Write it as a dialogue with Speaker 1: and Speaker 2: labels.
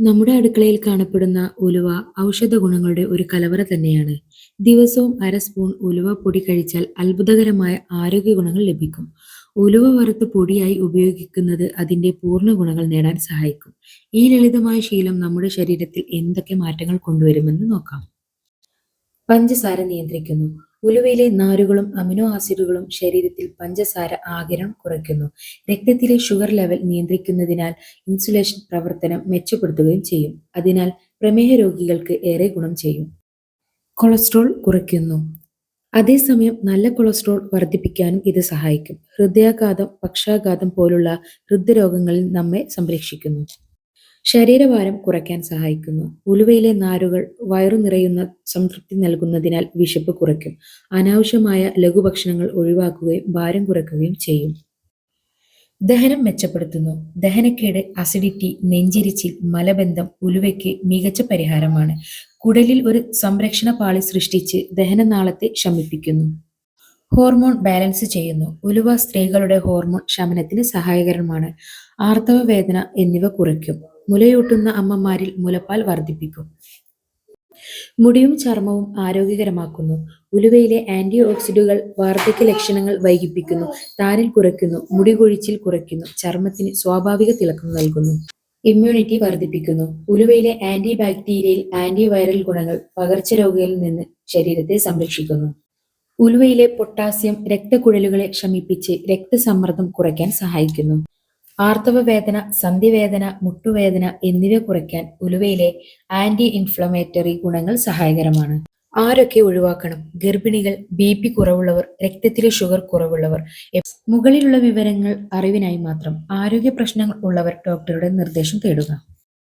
Speaker 1: നമ്മുടെ അടുക്കളയിൽ കാണപ്പെടുന്ന ഉലുവ ഔഷധ ഗുണങ്ങളുടെ ഒരു കലവറ തന്നെയാണ്. ദിവസവും അര സ്പൂൺ ഉലുവ പൊടി കഴിച്ചാൽ അത്ഭുതകരമായ ആരോഗ്യ ഗുണങ്ങൾ ലഭിക്കും. ഉലുവ വറുത്ത് പൊടിയായി ഉപയോഗിക്കുന്നത് അതിന്റെ പൂർണ ഗുണങ്ങൾ നേടാൻ സഹായിക്കും. ഈ ലളിതമായ ശീലം നമ്മുടെ ശരീരത്തിൽ എന്തൊക്കെ മാറ്റങ്ങൾ കൊണ്ടുവരുമെന്ന് നോക്കാം. പഞ്ചസാര നിയന്ത്രിക്കുന്നു. ഉലുവയിലെ നാരുകളും അമിനോ ആസിഡുകളും ശരീരത്തിൽ പഞ്ചസാര ആകിരണം കുറയ്ക്കുന്നു. രക്തത്തിലെ ഷുഗർ ലെവൽ നിയന്ത്രിക്കുന്നതിനാൽ ഇൻസുലേഷൻ പ്രവർത്തനം മെച്ചപ്പെടുത്തുകയും ചെയ്യും. അതിനാൽ പ്രമേഹ രോഗികൾക്ക് ഏറെ ഗുണം ചെയ്യും. കൊളസ്ട്രോൾ കുറയ്ക്കുന്നു. അതേസമയം നല്ല കൊളസ്ട്രോൾ വർദ്ധിപ്പിക്കാനും ഇത് സഹായിക്കും. ഹൃദയാഘാതം, പക്ഷാഘാതം പോലുള്ള ഹൃദ്രോഗങ്ങളിൽ നമ്മെ സംരക്ഷിക്കുന്നു. ശരീരഭാരം കുറയ്ക്കാൻ സഹായിക്കുന്നു. ഉലുവയിലെ നാരുകൾ വയറു നിറയുന്ന സംതൃപ്തി നൽകുന്നതിനാൽ വിശപ്പ് കുറയ്ക്കും. അനാവശ്യമായ ലഘുഭക്ഷണങ്ങൾ ഒഴിവാക്കുകയും ഭാരം കുറയ്ക്കുകയും ചെയ്യും. ദഹനം മെച്ചപ്പെടുത്തുന്നു. ദഹനക്കേട്, അസിഡിറ്റി, നെഞ്ചിരിച്ചിൽ, മലബന്ധം ഉലുവയ്ക്ക് മികച്ച പരിഹാരമാണ്. കുടലിൽ ഒരു സംരക്ഷണ പാളി സൃഷ്ടിച്ച് ദഹനനാളത്തെ ശമിപ്പിക്കുന്നു. ഹോർമോൺ ബാലൻസ് ചെയ്യുന്നു. ഉലുവ സ്ത്രീകളുടെ ഹോർമോൺ ശമനത്തിന് സഹായകരമാണ്. ആർത്തവ വേദന എന്നിവ കുറയ്ക്കും. മുലയൂട്ടുന്ന അമ്മമാരിൽ മുലപ്പാൽ വർദ്ധിപ്പിക്കും. മുടിയും ചർമ്മവും ആരോഗ്യകരമാക്കുന്നു. ഉലുവയിലെ ആന്റി ഓക്സിഡുകൾ വാർദ്ധക്യ ലക്ഷണങ്ങൾ വൈകിപ്പിക്കുന്നു. താരൻ കുറയ്ക്കുന്നു. മുടി കൊഴിച്ചിൽ കുറയ്ക്കുന്നു. ചർമ്മത്തിന് സ്വാഭാവിക തിളക്കം നൽകുന്നു. ഇമ്മ്യൂണിറ്റി വർദ്ധിപ്പിക്കുന്നു. ഉലുവയിലെ ആന്റി ബാക്ടീരിയൽ, ആന്റി വൈറൽ ഗുണങ്ങൾ പകർച്ചരോഗങ്ങളിൽ നിന്ന് ശരീരത്തെ സംരക്ഷിക്കുന്നു. ഉലുവയിലെ പൊട്ടാസ്യം രക്തക്കുഴലുകളെ ശമിപ്പിച്ച് രക്തസമ്മർദ്ദം കുറയ്ക്കാൻ സഹായിക്കുന്നു. ആർത്തവവേദന, സന്ധിവേദന, മുട്ടുവേദന എന്നിവ കുറയ്ക്കാൻ ഉലുവയിലെ ആന്റി ഇൻഫ്ലമേറ്ററി ഗുണങ്ങൾ സഹായകരമാണ്. ആരൊക്കെ ഒഴിവാക്കണം? ഗർഭിണികൾ, ബി പി കുറവുള്ളവർ, രക്തത്തിലെ ഷുഗർ കുറവുള്ളവർ. മുകളിലുള്ള വിവരങ്ങൾ അറിവിനായി മാത്രം. ആരോഗ്യ പ്രശ്നങ്ങൾ ഉള്ളവർ ഡോക്ടറുടെ നിർദ്ദേശം തേടുക.